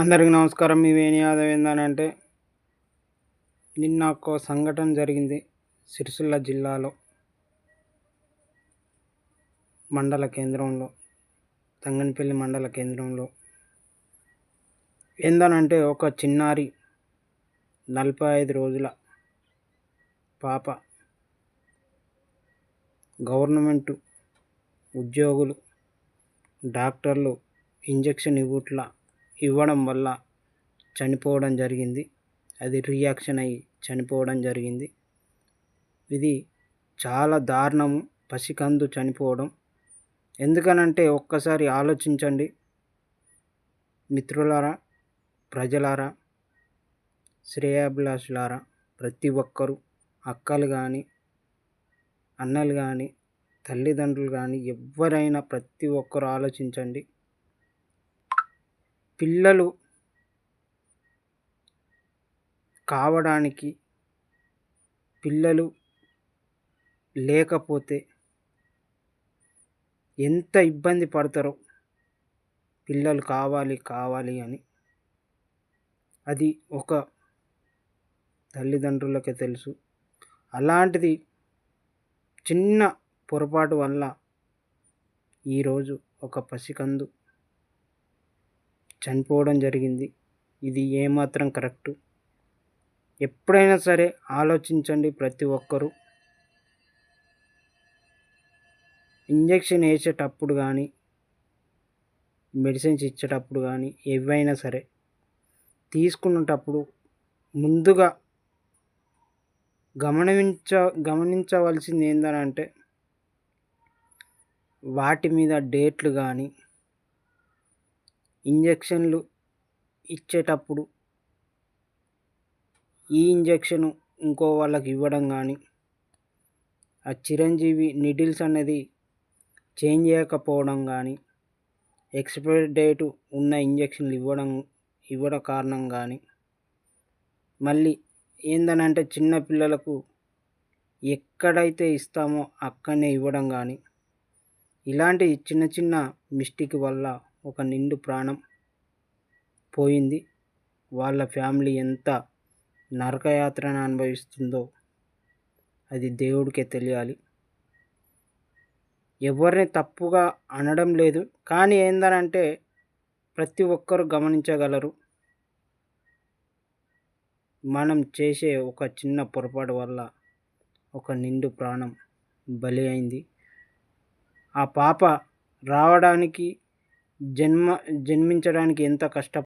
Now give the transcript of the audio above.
అందరికీ నమస్కారం. మీ యాదవ్ ఏందనంటే నిన్న ఒక సంఘటన జరిగింది సిరిసిల్ల జిల్లాలో మండల కేంద్రంలో తంగనపల్లి మండల కేంద్రంలో. ఏందనంటే ఒక చిన్నారి నలభై ఐదు రోజుల పాప గవర్నమెంట్ ఉద్యోగులు డాక్టర్లు ఇంజక్షన్ ఇవ్వట్లా ఇవ్వడం వల్ల చనిపోవడం జరిగింది. అది రియాక్షన్ అయ్యి చనిపోవడం జరిగింది. ఇది చాలా దారుణము పసికందు చనిపోవడం. ఎందుకనంటే ఒక్కసారి ఆలోచించండి. మిత్రులారా ప్రజలారా శ్రేయాభిలాషులారా ప్రతి ఒక్కరూ అక్కలు కానీ అన్నలు కానీ తల్లిదండ్రులు కానీ ఎవరైనా ప్రతి ఒక్కరు ఆలోచించండి. పిల్లలు కావడానికి పిల్లలు లేకపోతే ఎంత ఇబ్బంది పడతారో పిల్లలు కావాలి కావాలి అని. అది ఒక తల్లిదండ్రులకే తెలుసు. అలాంటిది చిన్న పొరపాటు వల్ల ఈరోజు ఒక పసికందు చనిపోవడం జరిగింది. ఇది ఏమాత్రం కరెక్టు? ఎప్పుడైనా సరే ఆలోచించండి ప్రతి ఒక్కరూ. ఇంజక్షన్ వేసేటప్పుడు కానీ మెడిసిన్స్ ఇచ్చేటప్పుడు కానీ ఏవైనా సరే తీసుకునేటప్పుడు ముందుగా గమనించ గమనించవలసింది ఏంటంటే వాటి మీద డేట్లు కానీ ఇంజక్షన్లు ఇచ్చేటప్పుడు ఈ ఇంజక్షను ఇంకో వాళ్ళకి ఇవ్వడం కానీ ఆ చిరంజీవి నిడిల్స్ అనేది చేంజ్ చేయకపోవడం కానీ ఎక్స్పైరీ డేటు ఉన్న ఇంజక్షన్లు ఇవ్వడం ఇవ్వడం కారణం కానీ మళ్ళీ ఏందనంటే చిన్న పిల్లలకు ఎక్కడైతే ఇస్తామో అక్కడనే ఇవ్వడం కానీ ఇలాంటి చిన్న చిన్న మిస్టేక్ వల్ల ఒక నిండు ప్రాణం పోయింది. వాళ్ళ ఫ్యామిలీ ఎంత నరకయాత్రను అనుభవిస్తుందో అది దేవుడికే తెలియాలి. ఎవరిని తప్పుగా అనడం లేదు. కానీ ఏందనంటే ప్రతి ఒక్కరు గమనించగలరు. మనం చేసే ఒక చిన్న పొరపాటు వల్ల ఒక నిండు ప్రాణం బలి అయింది. ఆ పాప రావడానికి జన్మ జన్మించడానికి ఎంత కష్ట